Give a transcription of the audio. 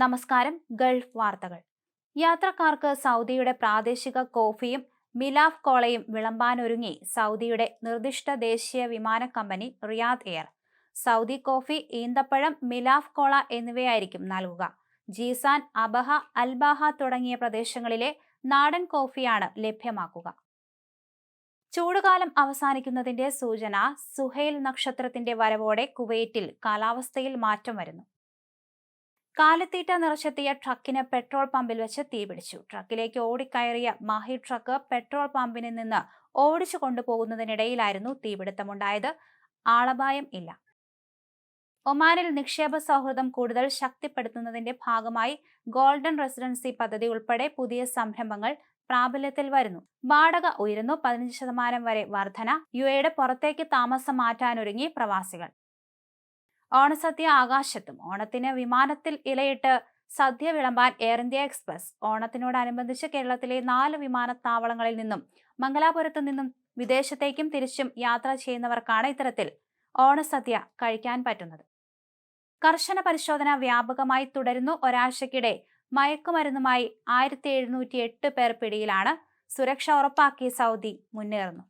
നമസ്കാരം ഗൾഫ് വാർത്തകൾ. യാത്രക്കാർക്ക് സൗദിയുടെ പ്രാദേശിക കോഫിയും മിലാഫ് കോളയും വിളമ്പാനൊരുങ്ങി സൗദിയുടെ നിർദ്ദിഷ്ട ദേശീയ വിമാന company Riyadh air. Saudi coffee ഈന്തപ്പഴം മിലാഫ് കോള എന്നിവയായിരിക്കും നൽകുക. ജീസാൻ അബഹ അൽബാഹ തുടങ്ങിയ പ്രദേശങ്ങളിലെ നാടൻ കോഫിയാണ് ലഭ്യമാക്കുക. ചൂടുകാലം അവസാനിക്കുന്നതിന്റെ സൂചന സുഹൈൽ നക്ഷത്രത്തിന്റെ വരവോടെ കുവൈറ്റിൽ കാലാവസ്ഥയിൽ മാറ്റം വരുന്നു. കാലത്തീറ്റ നിറച്ചെത്തിയ ട്രക്കിന് പെട്രോൾ പമ്പിൽ വെച്ച് തീപിടിച്ചു ട്രക്കിലേക്ക് ഓടിക്കയറിയ മാഹി ട്രക്ക് പെട്രോൾ പമ്പിൽ നിന്ന് ഓടിച്ചു കൊണ്ടുപോകുന്നതിനിടയിലായിരുന്നു തീപിടുത്തമുണ്ടായത് ആളപായം ഇല്ല. ഒമാനിൽ നിക്ഷേപ സൗഹൃദം കൂടുതൽ ശക്തിപ്പെടുത്തുന്നതിന്റെ ഭാഗമായി ഗോൾഡൻ റെസിഡൻസി പദ്ധതി ഉൾപ്പെടെ പുതിയ സംരംഭങ്ങൾ പ്രാബല്യത്തിൽ വരുന്നു. വാടക ഉയരുന്നു. പതിനഞ്ച് ശതമാനം വരെ വർധന. യു എയുടെ പുറത്തേക്ക് താമസം മാറ്റാനൊരുങ്ങി പ്രവാസികൾ. ഓണസദ്യ ആകാശത്തും. ഓണത്തിന് വിമാനത്തിൽ ഇലയിട്ട് സദ്യ വിളമ്പാൻ എയർ ഇന്ത്യ എക്സ്പ്രസ്. ഓണത്തിനോടനുബന്ധിച്ച് കേരളത്തിലെ നാല് വിമാനത്താവളങ്ങളിൽ നിന്നും മംഗലാപുരത്തു നിന്നും വിദേശത്തേക്കും തിരിച്ചും യാത്ര ചെയ്യുന്നവർക്കാണ് ഇത്തരത്തിൽ ഓണസദ്യ കഴിക്കാൻ പറ്റുന്നത്. കർശന പരിശോധന വ്യാപകമായി തുടരുന്നു. ഒരാഴ്ചക്കിടെ മയക്കുമരുന്നുമായി ആയിരത്തി എഴുന്നൂറ്റി എട്ട് പേർ പിടിയിലാണ്. സുരക്ഷ ഉറപ്പാക്കി സൗദി മുന്നേറുന്നു.